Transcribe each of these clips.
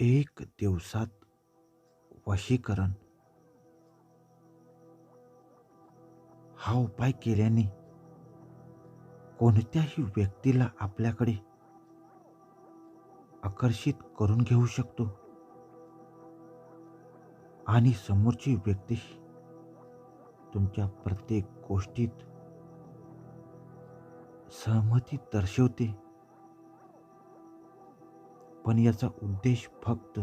एक दिवसात वशीकरण. हा उपाय केल्याने कोणत्याही व्यक्तीला आपल्याकडे आकर्षित करून घेऊ शकतो. आणि समोरची व्यक्ती तुमच्या प्रत्येक गोष्टीत सहमती दर्शवते. पण याचा उद्देश फक्त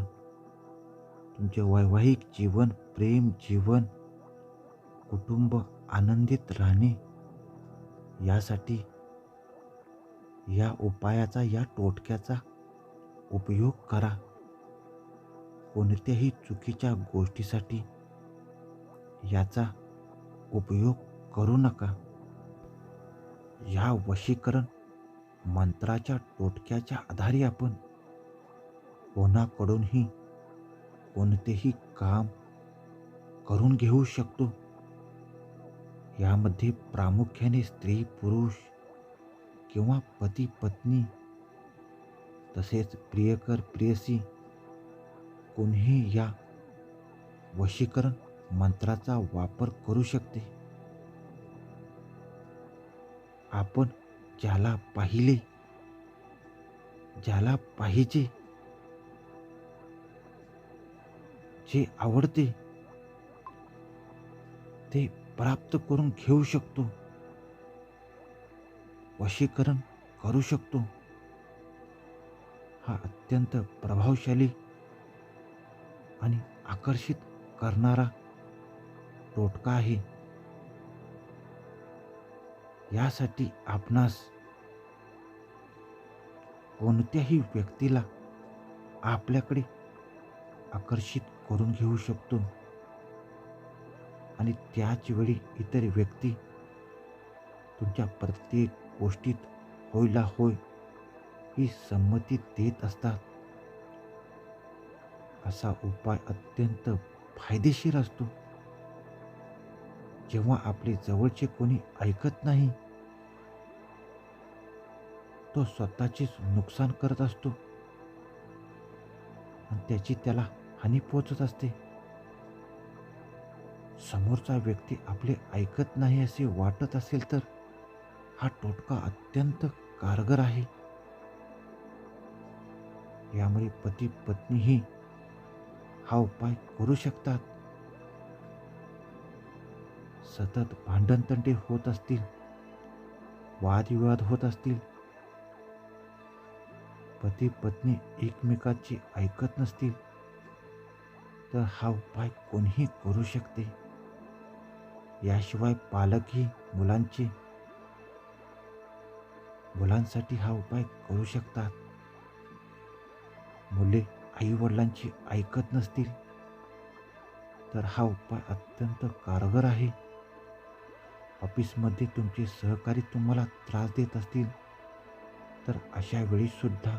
तुमचे वैवाहिक जीवन प्रेम जीवन कुटुंब आनंदित राहणे यासाठी या उपायाचा या टोटक्याचा उपयोग करा. कोणत्याही चुकीच्या गोष्टीसाठी याचा उपयोग करू नका. या वशीकरण मंत्राच्या टोटक्याच्या आधारे आपण कोणाकडूनही कोणतेही काम करून घेऊ शकतो. यामध्ये प्रामुख्याने स्त्री पुरुष किंवा पती पत्नी तसेच प्रियकर प्रियसी कोणीही या वशीकरण मंत्राचा वापर करू शकते. आपण ज्याला पाहिले ज्याला पाहिजे जे आवडते ते प्राप्त करून घेऊ शकतो. वशीकरण करू शकतो. हा अत्यंत प्रभावशाली आणि आकर्षित करणारा टोटका आहे. यासाठी आपणास कोणत्याही व्यक्तीला आपल्याकडे आकर्षित करून घेऊ शकतो. आणि त्याच वेळी इतर व्यक्ती तुमच्या प्रत्येक गोष्टीत होयला होय ही संमती देत असतात. असा उपाय अत्यंत फायदेशीर असतो. जेव्हा आपले जवळचे कोणी ऐकत नाही तो स्वतःचेच नुकसान करत असतो. आणि त्याची त्याला हानी पोचत असते. समोरचा व्यक्ती आपले ऐकत नाही असे वाटत असेल तर हा टोटका अत्यंत कारगर आहे. यामुळे पती पत्नीही हा उपाय करू शकतात. सतत भांडणतंटे होत असतील वादविवाद होत असतील. पती पत्नी एकमेकाची ऐकत नसतील. तर हा उपाय कोणीही करू शकते? याशिवाय पालकही मुलांचे मुलांसाठी हा उपाय करू शकतात. मुले आई वडिलांची ऐकत नसतील तर हा उपाय अत्यंत कारगर आहे. ऑफिसमध्ये तुमचे सहकारी तुम्हाला त्रास देत असतील तर अशा वेळी सुद्धा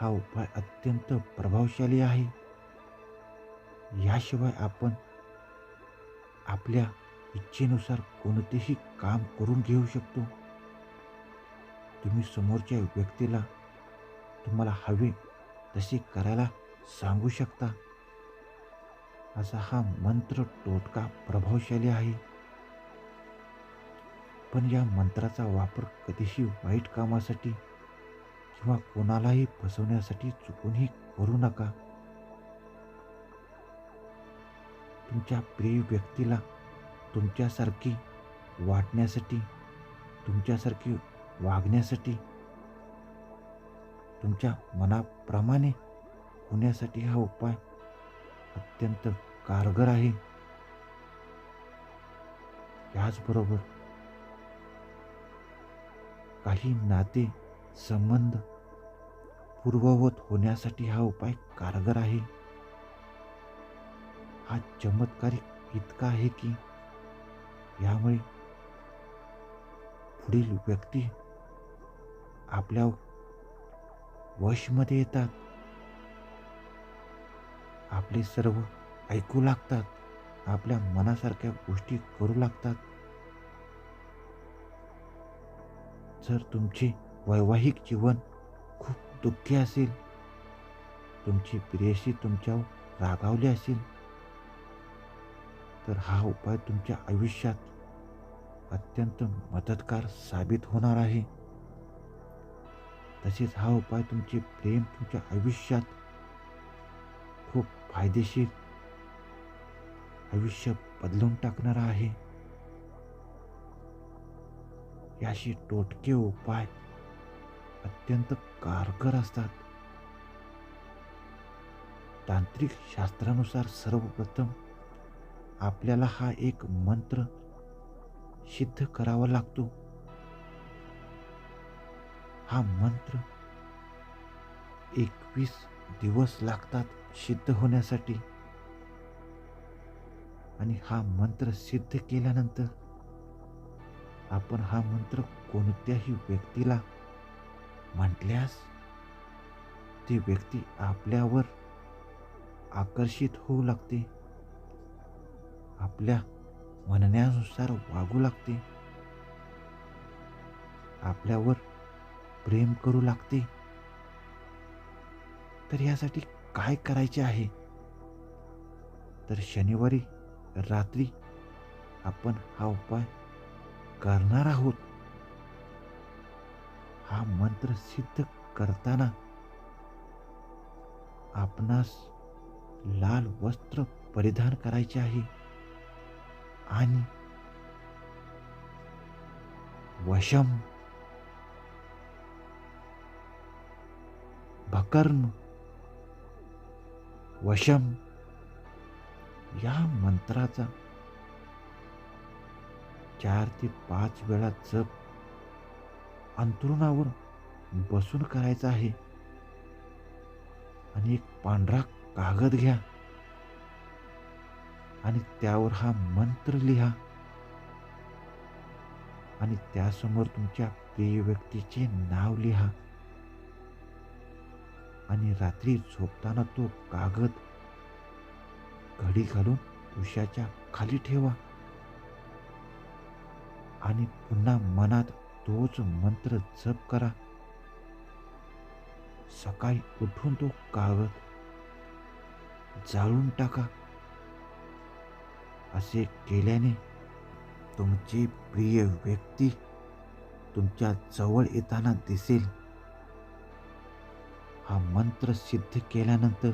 हा उपाय अत्यंत प्रभावशाली आहे. याशिवाय आपण आपल्या इच्छेनुसार कोणतेही काम करून घेऊ शकतो. तुम्ही समोरच्या व्यक्तीला तुम्हाला हवे तसे करायला सांगू शकता. असा हा मंत्र टोटका प्रभावशाली आहे. पण या मंत्राचा वापर कधीही वाईट कामासाठी किंवा कोणालाही फसवण्यासाठी चुकूनही करू नका. तुमच्या प्रिय व्यक्तीला तुमच्यासारखी वाटण्यासाठी तुमच्यासारखी वागण्यासाठी तुमच्या मनाप्रमाणे होण्यासाठी हा उपाय अत्यंत कारगर आहे. याचबरोबर काही नाते संबंध पूर्ववत होण्यासाठी हा उपाय कारगर आहे. हा चमत्कारिक इतका आहे की यामुळे पुढील व्यक्ती आपल्या वशमध्ये येतात. आपले सर्व ऐकू लागतात. आपल्या मनासारख्या गोष्टी करू लागतात. जर तुमचे वैवाहिक जीवन खूप दुःखी असेल तुमची प्रियशी तुमच्यावर रागावली असेल तर हा उपाय तुमच्या आयुष्यात अत्यंत मदतगार साबित होणार आहे. तसेच हा उपाय तुमचे प्रेम तुमच्या आयुष्यात खूप फायदेशीर आयुष्य बदलून टाकणारा आहे. याशी टोटके उपाय अत्यंत कारगर असतात. तांत्रिक शास्त्रानुसार सर्वप्रथम आपल्याला हा एक मंत्र सिद्ध करावा लागतो. हा मंत्र एकवीस दिवस लागतात सिद्ध होण्यासाठी. आणि हा मंत्र सिद्ध केल्यानंतर आपण हा मंत्र कोणत्याही व्यक्तीला म्हटल्यास ती व्यक्ती आपल्यावर आकर्षित होऊ लागते. आपल्या म्हणण्यानुसार वागू लागते. आपल्यावर प्रेम करू लागते. तर यासाठी काय करायचे आहे? तर शनिवारी रात्री आपण हा उपाय करणार आहोत. हा मंत्र सिद्ध करताना आपणास लाल वस्त्र परिधान करायचे आहे. आणि वशम भकर्म वशम या मंत्राचा चार ते पाच वेळा जप अंतरुणावर बसून करायचा आहे. आणि एक पांढरा कागद घ्या. आणि त्यावर हा मंत्र लिहा. आणि त्यासमोर तुमच्या प्रिय व्यक्तीचे नाव लिहा. आणि रात्री झोपताना तो कागद घडी घालून उशाच्या खाली ठेवा. आणि पुन्हा मनात तोच मंत्र जप करा. सकाळी उठून तो कागद जाळून टाका. असे केल्याने तुमची प्रिय व्यक्ती तुमच्या जवळ येताना दिसेल. हा मंत्र सिद्ध केल्यानंतर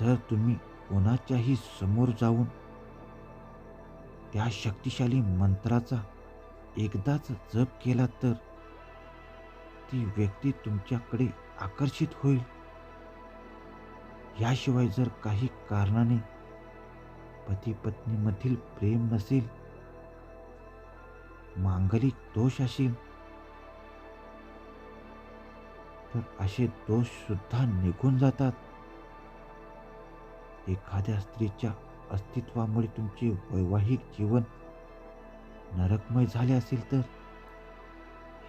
जर तुम्ही कोणाच्याही समोर जाऊन त्या शक्तिशाली मंत्राचा एकदाच जप केला तर ती व्यक्ती तुमच्याकडे आकर्षित होईल. याशिवाय जर काही कारणाने पती पत्नीमधील प्रेम नसेल मांगलिक दोष असेल तर असे दोष सुद्धा निघून जातात. एखाद्या स्त्रीच्या अस्तित्वामुळे तुमचे वैवाहिक जीवन नरकमय झाले असेल तर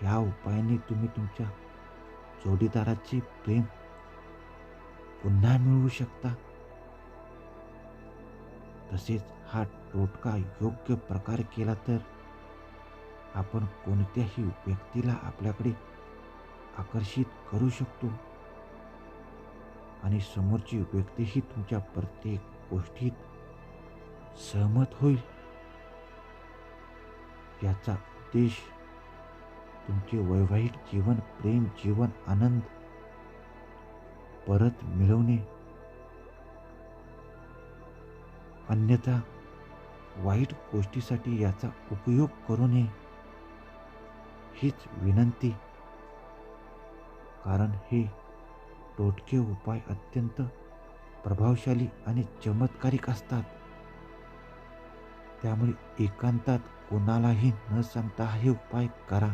ह्या उपायाने तुम्ही तुमच्या जोडीदाराचे प्रेम पुन्हा मिळवू शकता. तसेच हा टोटका योग्य प्रकार केला तर आपण कोणत्याही व्यक्तीला आपल्याकडे आकर्षित करू शकतो. आणि समोरची व्यक्तीही तुमच्या प्रत्येक गोष्टीत सहमत होईल. याचा उद्देश तुमचे वैवाहिक जीवन प्रेम जीवन आनंद परत मिळवणे अन्यथा वाईट गोष्टीसाठी याचा उपयोग करू नये. हीच विनंती. कारण हे टोटके उपाय अत्यंत प्रभावशाली आणि चमत्कारिक असतात. त्यामुळे एकांतात कोणालाही न सांगता हे उपाय करा.